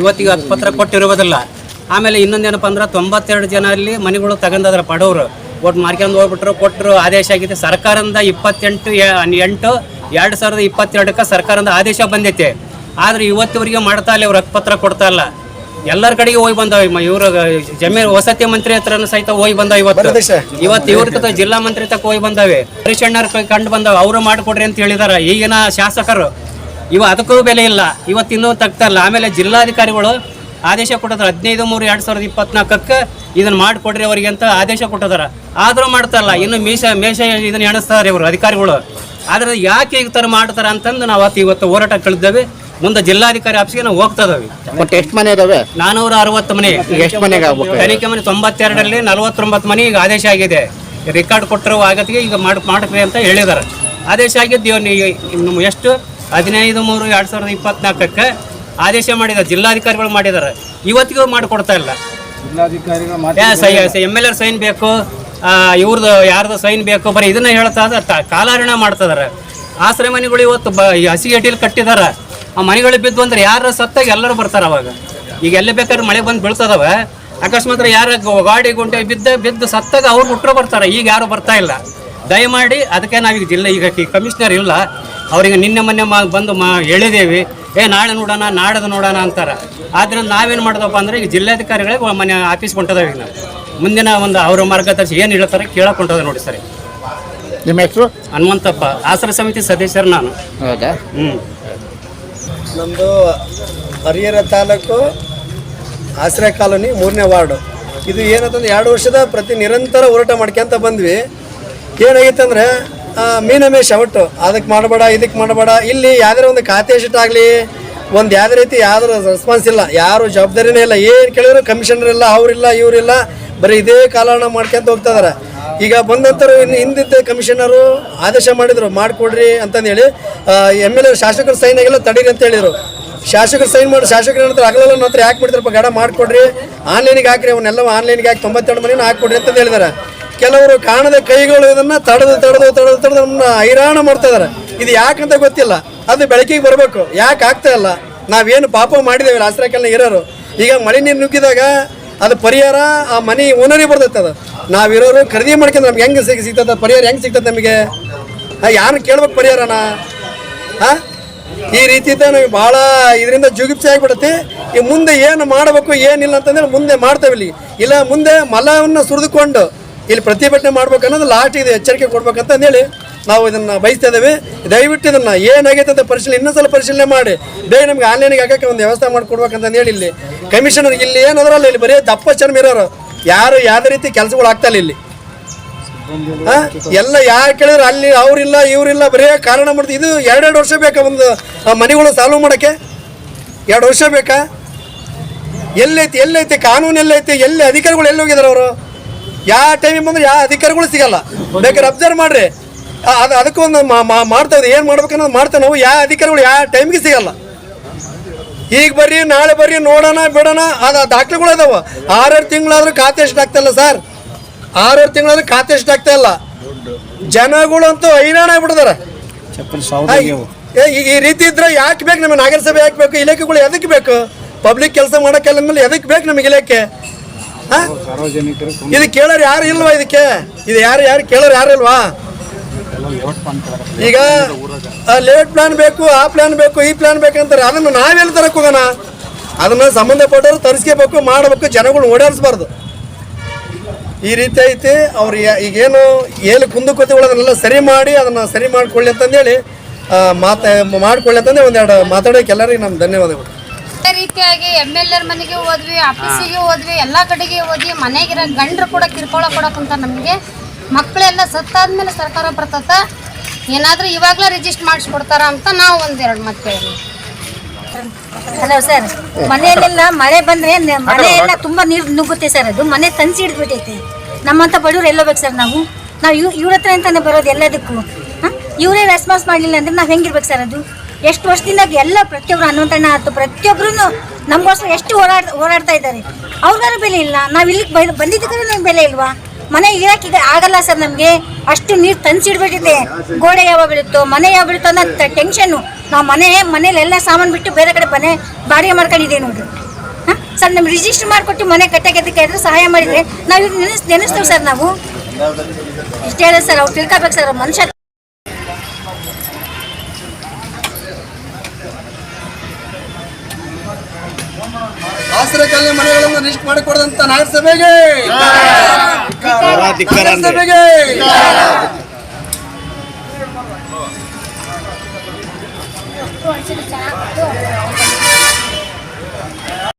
ಇವತ್ತಿಗೆ ಹತ್ತು ಪತ್ರ ಕೊಟ್ಟಿರುವುದಿಲ್ಲ. ಆಮೇಲೆ ಇನ್ನೊಂದೇನಪ್ಪ ಅಂದ್ರೆ ತೊಂಬತ್ತೆರಡು ಜನ ಅಲ್ಲಿ ಮನೆಗಳು ತಗೊಂಡದ್ರ ಪಡೋರು ಒಟ್ಟು ಮಾರ್ಕೊಂಡು ಹೋಗ್ಬಿಟ್ರು ಕೊಟ್ಟರು ಆದೇಶ ಆಗಿದೆ ಸರ್ಕಾರದಿಂದ ಇಪ್ಪತ್ತೆಂಟು ಎಂಟು ಎರಡು ಸಾವಿರದ ಇಪ್ಪತ್ತೆರಡಕ್ಕೆ ಸರ್ಕಾರದಿಂದ ಆದೇಶ ಬಂದೈತೆ. ಆದ್ರೆ ಇವತ್ತಿವರಿಗೆ ಮಾಡ್ತಾ ಇಲ್ಲ ಇವ್ರು ಪತ್ರ ಕೊಡ್ತಾ ಇಲ್ಲ. ಎಲ್ಲರ ಕಡೆಗೆ ಹೋಗಿ ಬಂದಾವ ಇವ್ರ ಜಮೀನು ವಸತಿ ಮಂತ್ರಿ ಹತ್ರನೂ ಸಹಿತ ಹೋಗಿ ಬಂದಾವ ಇವತ್ತು. ಇವತ್ತು ಇವ್ರ ಜಿಲ್ಲಾ ಮಂತ್ರಿ ತಕ್ಕ ಹೋಗಿ ಬಂದಾವೆ. ಹರಿಶಣ್ಣರ್ ಕಂಡು ಬಂದಾವ ಅವರು ಮಾಡಿಕೊಡ್ರಿ ಅಂತ ಹೇಳಿದಾರ. ಈಗಿನ ಶಾಸಕರು. ಇವ ಅದಕ್ಕೂ ಬೆಲೆ ಇಲ್ಲ. ಇವತ್ತಿನ್ನೂ ತಗ್ತಾ ಇಲ್ಲ ಆಮೇಲೆ ಜಿಲ್ಲಾಧಿಕಾರಿಗಳು ಆದೇಶ ಕೊಟ್ಟಿದ್ದಾರೆ. ಹದಿನೈದು ಮೂರು ಎರಡು ಸಾವಿರದ ಇಪ್ಪತ್ನಾಲ್ಕಕ್ಕೆ ಇದನ್ನು ಮಾಡಿಕೊಡ್ರಿ ಅವರಿಗೆ ಅಂತ ಆದೇಶ ಕೊಟ್ಟಿದಾರ ಆದರೂ ಮಾಡ್ತಾ ಇಲ್ಲ ಇನ್ನು ಮೀಸ ಮೇಷ ಇದನ್ನು ಎಣಿಸ್ತಾರೆ ಇವರು ಅಧಿಕಾರಿಗಳು. ಆದ್ರೆ ಯಾಕೆ ಈ ಥರ ಮಾಡ್ತಾರೆ ಅಂತಂದು ನಾವು ಅವತ್ತು ಇವತ್ತು ಹೋರಾಟ ಕಳೆದೇವೆ ಮುಂದೆ ಜಿಲ್ಲಾಧಿಕಾರಿ ಆಫೀಸ್ಗೆ ನಾವು ಹೋಗ್ತಾ ಇದಾವೆ ಮತ್ತೆ ಎಷ್ಟು ಮನೆ ಇದಾವೆ? ನಾನೂರ ಅರವತ್ತು ಮನೆ. ಎಷ್ಟು ಮನೆಗೆ ತನಿಖೆ ಮನೆ ತೊಂಬತ್ತೆರಡರಲ್ಲಿ ನಲವತ್ತೊಂಬತ್ತು ಮನೆ ಈಗ ಆದೇಶ ಆಗಿದೆ. ರೆಕಾರ್ಡ್ ಕೊಟ್ಟರು ಆಗತ್ತಿಗೆ ಈಗ ಮಾಡಿ ಮಾಡ್ರಿ ಅಂತ ಹೇಳಿದ್ದಾರೆ. ಆದೇಶ ಆಗಿದ್ದು ಈಗ ಎಷ್ಟು ಹದಿನೈದು ಮೂರು ಎರಡು ಸಾವಿರದ ಇಪ್ಪತ್ನಾಲ್ಕಕ್ಕೆ ಆದೇಶ ಮಾಡಿದ್ದಾರೆ ಜಿಲ್ಲಾಧಿಕಾರಿಗಳು ಮಾಡಿದ್ದಾರೆ. ಇವತ್ತಿಗೂ ಮಾಡಿಕೊಡ್ತಾ ಇಲ್ಲ. ಎಂ ಎಲ್ ಎರ್ ಸೈನ್ ಬೇಕು ಇವ್ರದ್ದು ಯಾರ್ದು ಸೈನ್ ಬೇಕು ಬರೀ ಇದನ್ನ ಹೇಳ್ತಾ ಕಾಲಹರಣ ಮಾಡ್ತಿದಾರೆ ಆಶ್ರಯ ಮನೆಗಳು ಇವತ್ತು ಬ ಅಡಿಯಲ್ಲಿ ಆ ಮನೆಗಳು ಬಿದ್ದು ಅಂದ್ರೆ ಯಾರು ಸತ್ತಾಗ ಎಲ್ಲರೂ ಬರ್ತಾರೆ ಅವಾಗ. ಈಗ ಎಲ್ಲಿ ಬೇಕಾದ್ರೆ ಮಳೆ ಬಂದು ಬೀಳ್ತದವ. ಅಕಸ್ಮಾತ್ ಯಾರ ಗಾಡಿ ಗುಂಟೆ ಬಿದ್ದ ಬಿದ್ದು ಸತ್ತಾಗ ಅವ್ರು ಹುಟ್ಟರು ಬರ್ತಾರೆ. ಈಗ ಯಾರು ಬರ್ತಾ ಇಲ್ಲ. ದಯಮಾಡಿ ಅದಕ್ಕೆ ನಾವೀಗ ಜಿಲ್ಲೆ ಈಗ ಕಮಿಷನರ್ ಇಲ್ಲ. ಅವ್ರಿಗೆ ನಿನ್ನೆ ಮೊನ್ನೆ ಮಾ ಬಂದು ಮಾ ಹೇಳಿದೇವಿ ಏ ನಾಳೆ ನೋಡೋಣ ನಾಡದು ನೋಡೋಣ ಅಂತಾರೆ. ಆದ್ರೆ ನಾವೇನು ಮಾಡಿದಪ್ಪ ಅಂದ್ರೆ ಈಗ ಜಿಲ್ಲಾಧಿಕಾರಿಗಳೇ ಮನೆ ಆಫೀಸ್ ಹೊಂಟದವ ಈಗ ನಾವು. ಮುಂದಿನ ಒಂದು ಅವ್ರ ಮಾರ್ಗದರ್ಶಿ ಏನು ಹೇಳ್ತಾರೆ ಕೇಳೋಕೆ ಹೊಂಟದ ನೋಡಿ ಸರಿ. ನಿಮ್ಮ ಹೆಸರು? ಹನುಮಂತಪ್ಪ ಆಸರ ಸಮಿತಿ ಸದಸ್ಯರು ನಾನು. ಹೌದಾ? ಹ್ಞೂ ನಮ್ಮದು ಹರಿಹರ ತಾಲೂಕು ಆಸರೆ ಕಾಲೋನಿ ಮೂರನೇ ವಾರ್ಡು. ಇದು ಏನಂತಂದ್ರೆ ಎರಡು ವರ್ಷದ ಪ್ರತಿ ನಿರಂತರ ಹೋರಾಟ ಮಾಡ್ಕೊಂತ ಬಂದ್ವಿ. ಏನಾಗಿತ್ತು ಅಂದರೆ ಮೀನಮೇಶ ಒಟ್ಟು ಅದಕ್ಕೆ ಮಾಡಬೇಡ, ಇದಕ್ಕೆ ಮಾಡಬೇಡ. ಇಲ್ಲಿ ಯಾವ್ದಾರ ಒಂದು ಖಾತೆ ಶೀಟ್ ಆಗಲಿ? ಒಂದು ಯಾವುದೇ ರೀತಿ ಯಾವ್ದಾರು ರೆಸ್ಪಾನ್ಸ್ ಇಲ್ಲ. ಯಾರು ಜವಾಬ್ದಾರಿನೇ ಇಲ್ಲ. ಏನು ಕೇಳಿದ್ರು ಕಮಿಷನರ್ ಇಲ್ಲ, ಅವರಿಲ್ಲ, ಇವರಿಲ್ಲ. ಬರೀ ಇದೇ ಕಾಲಹರಣ ಮಾಡ್ಕೊಂತ ಹೋಗ್ತಾ ಇದಾರೆ. ಈಗ ಬಂದಂತರ ಇನ್ನು ಹಿಂದಿದ್ದ ಕಮಿಷನರು ಆದೇಶ ಮಾಡಿದ್ರು. ಮಾಡಿಕೊಡ್ರಿ ಅಂತಂದೇಳಿ ಎಂ ಎಲ್ ಎ ಶಾಸಕರು ಸೈನ್ ಆಗಿಲ್ಲ, ತಡೀರಿ ಅಂತ ಹೇಳಿದರು. ಶಾಸಕರು ಸೈನ್ ಮಾಡಿ, ಶಾಸಕರು ನಂತರ ಆಗಲ್ಲ ನಂತರ ಯಾಕೆ ಮಾಡ್ತಾರಪ್ಪ? ಗಡ ಮಾಡಿಕೊಡ್ರಿ. ಆನ್ಲೈನಿಗೆ ಹಾಕ್ರಿ. ಅವನ್ನೆಲ್ಲ ಆನ್ಲೈನ್ಗೆ ಹಾಕಿ ತೊಂಬತ್ತೆರಡು ಮನೇನ ಹಾಕ್ಕೊಡ್ರಿ ಅಂತ ಹೇಳಿದಾರೆ. ಕೆಲವರು ಕಾಣದ ಕೈಗಳು ಇದನ್ನ ತಡೆದು ತಡೆದು ತಡೆದು ತಡೆದು ನಮ್ಮನ್ನ ಹೈರಾಣ ಮಾಡ್ತಾ ಇದಾರೆ. ಇದು ಯಾಕಂತ ಗೊತ್ತಿಲ್ಲ. ಅದು ಬೆಳಕಿಗೆ ಬರಬೇಕು. ಯಾಕೆ ಆಗ್ತಾ ಇಲ್ಲ? ನಾವೇನು ಪಾಪ ಮಾಡಿದ್ದೇವೆ ಆಶ್ರಯಕಲ್ನ ಇರೋರು ಈಗ ಮಳೆ ನೀರು ನುಗ್ಗಿದಾಗ ಅದು ಪರಿಹಾರ, ಆ ಮನೆ ಓನರಿಗೆ ಬರ್ತೈತೆ ಅದು. ನಾವಿರೋರು ಖರೀದಿ ಮಾಡ್ಕೊಂಡು ನಮ್ಗೆ ಹೆಂಗೆ ಸಿಗ ಸಿಗ್ತದೆ ಪರಿಹಾರ ಹೆಂಗೆ ಸಿಗ್ತದೆ ನಮಗೆ? ಯಾರು ಕೇಳ್ಬೇಕು ಪರಿಹಾರನ? ಹಾಂ? ಈ ರೀತಿ ನಮಗೆ ಭಾಳ ಇದರಿಂದ ಜುಗುಪ್ಸೆ ಆಗಿಬಿಡುತ್ತೆ. ಈ ಮುಂದೆ ಏನು ಮಾಡಬೇಕು, ಏನಿಲ್ಲ ಅಂತಂದ್ರೆ ಮುಂದೆ ಮಾಡ್ತೇವೆ ಇಲ್ಲಿ. ಇಲ್ಲ, ಮುಂದೆ ಮಲವನ್ನು ಸುರಿದುಕೊಂಡು ಇಲ್ಲಿ ಪ್ರತಿಭಟನೆ ಮಾಡ್ಬೇಕು ಅನ್ನೋದು ಲಾಸ್ಟ್ ಇದು ಎಚ್ಚರಿಕೆ ಕೊಡ್ಬೇಕಂತ ಹೇಳಿ ನಾವು ಇದನ್ನ ಬಯಸ್ತಾ ಇದ್ದೇವೆ. ದಯವಿಟ್ಟು ಇದನ್ನ ಏನಾಗೈತೆ ಅಂತ ಪರಿಶೀಲನೆ ಇನ್ನೊಂದ್ಸಲ ಪರಿಶೀಲನೆ ಮಾಡಿ. ಬೇಗ ನಮ್ಗೆ ಆನ್ಲೈನ್ಗೆ ಹಾಕಕ್ಕೆ ಒಂದು ವ್ಯವಸ್ಥೆ ಮಾಡ್ಕೊಡ್ಬೇಕಂತ ಹೇಳಿ ಇಲ್ಲಿ. ಕಮಿಷನರ್ ಇಲ್ಲಿ ಏನದ್ರಲ್ಲ ಇಲ್ಲಿ ಬರೀ ದಪ್ಪ ಚರ್ಮ ಇರೋರು. ಯಾರು ಯಾವುದೇ ರೀತಿ ಕೆಲಸಗಳು ಆಗ್ತಾ ಇಲ್ಲ ಇಲ್ಲಿ? ಎಲ್ಲ ಯಾರು ಕೇಳಿದ್ರು ಅಲ್ಲಿ ಅವರಿಲ್ಲ ಇವರಿಲ್ಲ ಬರೀ ಕಾರಣ ಮಾಡ್ತೀವಿ ಇದು ಎರಡೆರಡು ವರ್ಷ ಬೇಕಾ ಒಂದು ಮನೆಗಳು ಸಾಲ್ವ್ ಮಾಡೋಕ್ಕೆ? ಎರಡು ವರ್ಷ ಬೇಕಾ? ಎಲ್ಲೈತಿ ಎಲ್ಲೈತಿ ಕಾನೂನು ಎಲ್ಲೈತಿ ಎಲ್ಲಿ ಅಧಿಕಾರಿಗಳು ಎಲ್ಲಿ ಹೋಗಿದ್ದಾರೆ ಅವರು? ಯಾವ ಟೈಮಿಗೆ ಬಂದ್ರೆ ಯಾವ ಅಧಿಕಾರಿಗಳು ಸಿಗಲ್ಲ. ಬೇಕಾದ್ರೆ ಅಬ್ಸರ್ವ್ ಮಾಡ್ರಿ. ಅದು ಅದಕ್ಕೆ ಒಂದು ಮಾಡ್ತಾ ಏನು ಮಾಡ್ಬೇಕನ್ನೋದು ಮಾಡ್ತೇವೆ ನಾವು. ಯಾವ ಅಧಿಕಾರಿಗಳು ಯಾವ ಟೈಮಿಗೆ ಸಿಗಲ್ಲ. ಈಗ ಬರ್ರಿ ನಾಳೆ ಬರ್ರಿ ನೋಡೋಣ ಬಿಡೋಣ. ಅದು ದಾಖಲೆಗಳು ಅದಾವ. ಆರಾರು ತಿಂಗಳಾದ್ರೂ ಖಾತೆ ಎಷ್ಟು ಆಗ್ತಾಯಿಲ್ಲ ಸರ್. ಆರಾರು ತಿಂಗಳಾದ್ರೂ ಖಾತೆ ಎಷ್ಟು ಆಗ್ತಾ ಇಲ್ಲ. ಜನಗಳಂತೂ ಹೈರಾಣ ಆಗ್ಬಿಟ್ಟಿದಾರೆ. ಈ ರೀತಿ ಇದ್ರೆ ಯಾಕೆ ಬೇಕು? ನಮಗೆ ನಗರಸಭೆ ಯಾಕೆ ಬೇಕು? ಇಲಾಖೆಗಳು ಎದಕ್ಕೆ ಬೇಕು? ಪಬ್ಲಿಕ್ ಕೆಲಸ ಮಾಡೋಕ್ಕೆಲ್ಲ ಮೇಲೆ ಎದಕ್ಕೆ ಬೇಕು ನಮಗೆ ಇಲಾಖೆ? ಇದು ಕೇಳೋರು ಯಾರು ಇಲ್ವಾ ಇದಕ್ಕೆ? ಇದು ಯಾರು ಯಾರು ಕೇಳೋರು ಯಾರು ಇಲ್ವಾ? ಈಗ ಲೇಟ್ ಪ್ಲಾನ್ ಬೇಕು, ಆ ಪ್ಲಾನ್ ಬೇಕು, ಈ ಪ್ಲಾನ್ ಬೇಕಂತಾರೆ ಅದನ್ನು ನಾವೆಲ್ಲಿ ತರಕ್ ಹೋಗೋಣ? ಅದನ್ನ ಸಂಬಂಧಪಟ್ಟವ್ರು ತರಿಸ್ಕೋಬೇಕು, ಮಾಡಬೇಕು, ಜನಗಳು ಓಡಾಡಿಸ್ಬಾರ್ದು. ಈ ರೀತಿ ಐತಿ. ಅವ್ರು ಈಗೇನು ಏನು ಕುಂದುಕೊತಿಗಳು ಅದನ್ನೆಲ್ಲ ಸರಿ ಮಾಡಿ, ಅದನ್ನ ಸರಿ ಮಾಡ್ಕೊಳ್ಳಿ ಅಂತಂದೇಳಿ ಮಾತಾ ಮಾಡ್ಕೊಳ್ಳಿ ಅಂತಂದ್ರೆ ಒಂದೆರಡು ಮಾತಾಡೋಕೆ ಎಲ್ಲರಿಗೂ ನಮ್ಮ ಧನ್ಯವಾದಗಳು. ಅದೇ ರೀತಿಯಾಗಿ ಎಂ ಎಲ್ ಎರ್ ಮನೆಗೆ ಹೋದ್ವಿ ಆಫೀಸಿಗೆ ಹೋದ್ವಿ ಎಲ್ಲಾ ಕಡೆಗೆ ಹೋದ್ವಿ. ಮನೆಗಿರೋ ಗಂಡ್ರು ಕೂಡ ಕಿರ್ಕೊಳ ಕೊಡಕ್ಕಂತ ನಮಗೆ. ಮಕ್ಕಳೆಲ್ಲ ಸತ್ತಾದ್ಮೇಲೆ ಸರ್ಕಾರ ಬರ್ತದ? ಏನಾದ್ರೂ ಇವಾಗ್ಲೇ ರಿಜಿಸ್ಟರ್ ಮಾಡಿಸ್ಕೊಡ್ತಾರ ಅಂತ ನಾವು ಒಂದೆರಡು ಮತ್ತೆ ಹಲೋ ಸರ್ ಮನೆಯಲ್ಲೆಲ್ಲ ಮಳೆ ಬಂದ್ರೆ ಮಳೆ ಮನೆ ಎಲ್ಲ ತುಂಬಾ ನೀರು ನುಗ್ಗುತ್ತೆ ಸರ್ ಅದು ಮನೆ ತಂಚಿ ಹಿಡಿದ್ಬಿಟ್ಟೈತೆ ನಮ್ಮಂತ ಬಡವ್ರು ಎಲ್ಲೋಗ್ಬೇಕು ಸರ್ ನಾವು? ನಾವು ಇವ್ ಇವ್ರ ಹತ್ರ ಅಂತಾನೆ ಬರೋದು ಎಲ್ಲದಕ್ಕೂ. ಇವ್ರೇ ಇವರೇ ರೆಸ್ಪಾನ್ಸ್ ಮಾಡಲಿಲ್ಲ ಅಂದ್ರೆ ನಾವು ಹೆಂಗಿರ್ಬೇಕು ಸರ್ ಅದು? ಎಷ್ಟು ವರ್ಷದಿಂದ ಎಲ್ಲ ಪ್ರತಿಯೊಬ್ರು ಹನುಮಂತಣ್ಣ ಆಯ್ತು ಪ್ರತಿಯೊಬ್ರು ನಮ್ಗೋಸ್ಕರ ಎಷ್ಟು ಹೋರಾಡ್, ಹೋರಾಡ್ತಾ ಇದ್ದಾರೆ. ಅವ್ರಿಗಾರು ಬೆಲೆ ಇಲ್ಲ. ನಾವು ಇಲ್ಲಿಗೆ ಬಂದಿದ್ದಕ್ಕೂ ನಮ್ಗೆ ಬೆಲೆ ಇಲ್ವಾ? ಮನೆ ಇರಕ್ಕೆ ಈಗ ಆಗಲ್ಲ ಸರ್ ನಮಗೆ. ಅಷ್ಟು ನೀರು ತಂಚಿಡ್ಬಿಟ್ಟಿದೆ ಗೋಡೆ ಯಾವಾಗ ಬೀಳುತ್ತೋ ಮನೆ ಯಾವಾಗ ಬೀಳುತ್ತೋ ಅನ್ನೋ ಟೆನ್ಷನ್ನು ನಾವು ಮನೆ ಮನೇಲಿ ಎಲ್ಲ ಸಾಮಾನು ಬಿಟ್ಟು ಬೇರೆ ಕಡೆ ಮನೆ ಬಾಡಿಗೆ ಮಾಡ್ಕೊಂಡಿದ್ದೀವಿ ನೋಡಿ ಸರ್, ನಮ್ಗೆ ರಿಜಿಸ್ಟರ್ ಮಾಡಿಕೊಟ್ಟು ಮನೆ ಕಟ್ಟಕ್ಕೆ ಆದರೂ ಸಹಾಯ ಮಾಡಿದರೆ ನಾವು ನೆನೆಸ್, ನೆನೆಸ್ತೇವೆ ಸರ್ ನಾವು. ಇಷ್ಟೇ ಸರ್, ಅವ್ರು ತಿಳ್ಕೊಬೇಕು ಸರ್ ಮನುಷ್ಯ ಆಶ್ರಯ ಕಾಲನಿ ಮನೆಗಳನ್ನು ಲಿಸ್ಟ್ ಮಾಡಿಕೊಡದಂತ ನಗರಸಭೆಗೆ ನಗರಸಭೆಗೆ